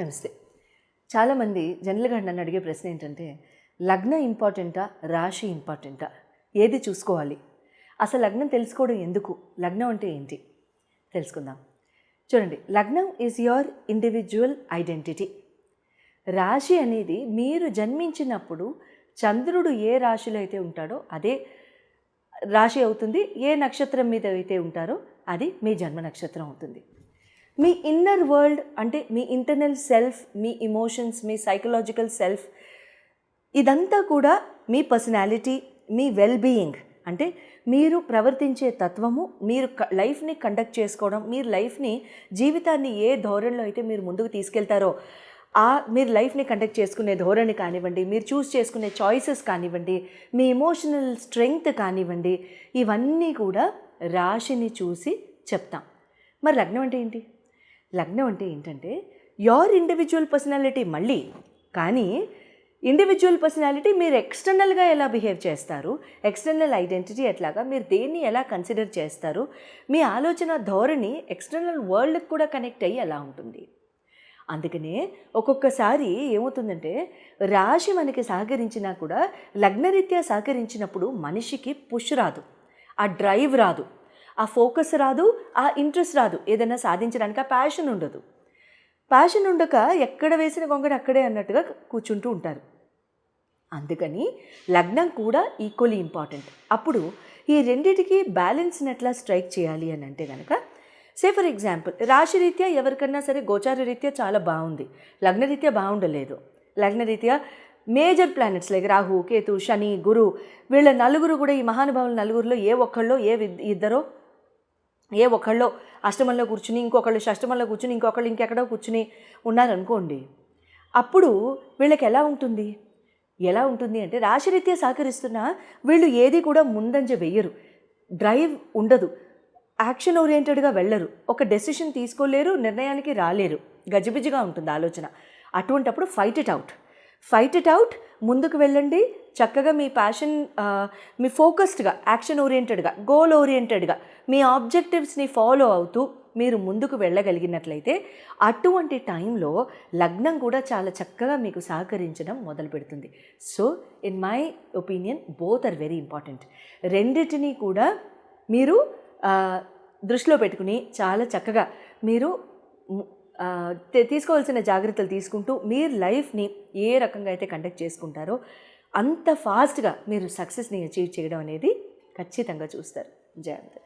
నమస్తే. చాలామంది జనరల్గా నన్ను అడిగే ప్రశ్న ఏంటంటే లగ్నం ఇంపార్టెంటా? రాశి ఇంపార్టెంటా? ఏది చూసుకోవాలి? అసలు లగ్నం తెలుసుకోవడం ఎందుకు? లగ్నం అంటే ఏంటి? తెలుసుకుందాం. చూడండి లగ్నం ఈజ్ యువర్ ఇండివిజువల్ ఐడెంటిటీ రాశి అనేది మీరు జన్మించినప్పుడు చంద్రుడు ఏ రాశిలో అయితే ఉంటాడో అదే రాశి అవుతుంది. ఏ నక్షత్రం మీద అయితే ఉంటారో అది మీ జన్మ నక్షత్రం అవుతుంది. మీ ఇన్నర్ వరల్డ్ అంటే మీ ఇంటర్నల్ సెల్ఫ్ మీ ఇమోషన్స్ మీ సైకలాజికల్ సెల్ఫ్ ఇదంతా కూడా మీ పర్సనాలిటీ మీ వెల్ బీయింగ్ అంటే మీరు ప్రవర్తించే తత్వము మీరు లైఫ్ని కండక్ట్ చేసుకోవడం మీరు లైఫ్ని జీవితాన్ని ఏ ధోరణిలో అయితే మీరు ముందుకు తీసుకెళ్తారో ఆ మీరు లైఫ్ని కండక్ట్ చేసుకునే ధోరణి కానివ్వండి మీరు చూస్ చేసుకునే చాయిసెస్ కానివ్వండి మీ ఎమోషనల్ స్ట్రెంగ్త్ కానివ్వండి ఇవన్నీ కూడా రాశిని చూసి చెప్తాం. మరి లగ్నం అంటే ఏంటి? లగ్నం అంటే ఏంటంటే యోర్ ఇండివిజువల్ పర్సనాలిటీ మళ్ళీ కానీ ఇండివిజువల్ పర్సనాలిటీ మీరు ఎక్స్టర్నల్గా ఎలా బిహేవ్ చేస్తారు ఎక్స్టర్నల్ ఐడెంటిటీ ఎట్లాగా మీరు దేన్ని ఎలా కన్సిడర్ చేస్తారు మీ ఆలోచన ధోరణి ఎక్స్టర్నల్ వరల్డ్కి కూడా కనెక్ట్ అయ్యి ఎలా ఉంటుంది. అందుకనే ఒక్కొక్కసారి ఏమవుతుందంటే రాశి మనకి సహకరించినా కూడా లగ్నరీత్యా సహకరించినప్పుడు మనిషికి పుష్ రాదు ఆ డ్రైవ్ రాదు. ఆ ఫోకస్ రాదు ఆ ఇంట్రెస్ట్ రాదు. ఏదైనా సాధించడానికి ఆ ప్యాషన్ ఉండదు. ప్యాషన్ ఉండక ఎక్కడ వేసిన గొంగడి అక్కడే అన్నట్టుగా కూర్చుంటూ ఉంటారు. అందుకని లగ్నం కూడా ఈక్వలీ ఇంపార్టెంట్ అప్పుడు ఈ రెండిటికి బ్యాలెన్స్ని ఎట్లా స్ట్రైక్ చేయాలి అని అంటే కనుక సే ఫర్ ఎగ్జాంపుల్ రాశిరీత్యా ఎవరికన్నా సరే గోచార రీత్యా చాలా బాగుంది. లగ్నరీత్యా బాగుండలేదు. లగ్నరీత్యా major planets like Rahu Ketu Shani Guru వీళ్ళ నలుగురు కూడా ఈ మహానుభావుల నలుగురిలో ఏ ఒక్కళ్ళో ఏ ఇద్దరో ఏ ఒకళ్ళు అష్టమంలో కూర్చుని ఇంకొకళ్ళు షష్టమంలో కూర్చుని ఇంకొకళ్ళు ఇంకెక్కడో కూర్చుని ఉన్నారనుకోండి అప్పుడు వీళ్ళకి ఎలా ఉంటుంది? ఎలా ఉంటుంది అంటే రాశిరీత్యా సహకరిస్తున్నా వీళ్ళు ఏది కూడా ముందంజ వెయ్యరు డ్రైవ్ ఉండదు. యాక్షన్ ఓరియంటెడ్గా వెళ్ళరు. ఒక డెసిషన్ తీసుకోలేరు నిర్ణయానికి రాలేరు. గజిబిజిగా ఉంటుంది ఆలోచన. అటువంటప్పుడు fight it out. Fight it out ముందుకు వెళ్ళండి చక్కగా మీ ప్యాషన్ మీ ఫోకస్డ్గా యాక్షన్ ఓరియంటెడ్గా గోల్ ఓరియంటెడ్గా మీ ఆబ్జెక్టివ్స్ని ఫాలో అవుతూ మీరు ముందుకు వెళ్ళగలిగినట్లయితే అటువంటి టైంలో లగ్నం కూడా చాలా చక్కగా మీకు సహకరించడం మొదలు పెడుతుంది. So in my opinion both are very important రెండిటిని కూడా మీరు దృష్టిలో పెట్టుకుని చాలా చక్కగా మీరు తీసుకోవాల్సిన జాగ్రత్తలు తీసుకుంటూ మీరు లైఫ్ని ఏ రకంగా అయితే కండక్ట్ చేసుకుంటారో అంత ఫాస్ట్గా మీరు సక్సెస్ని అచీవ్ చేయడం అనేది ఖచ్చితంగా చూస్తారు. జయంత్.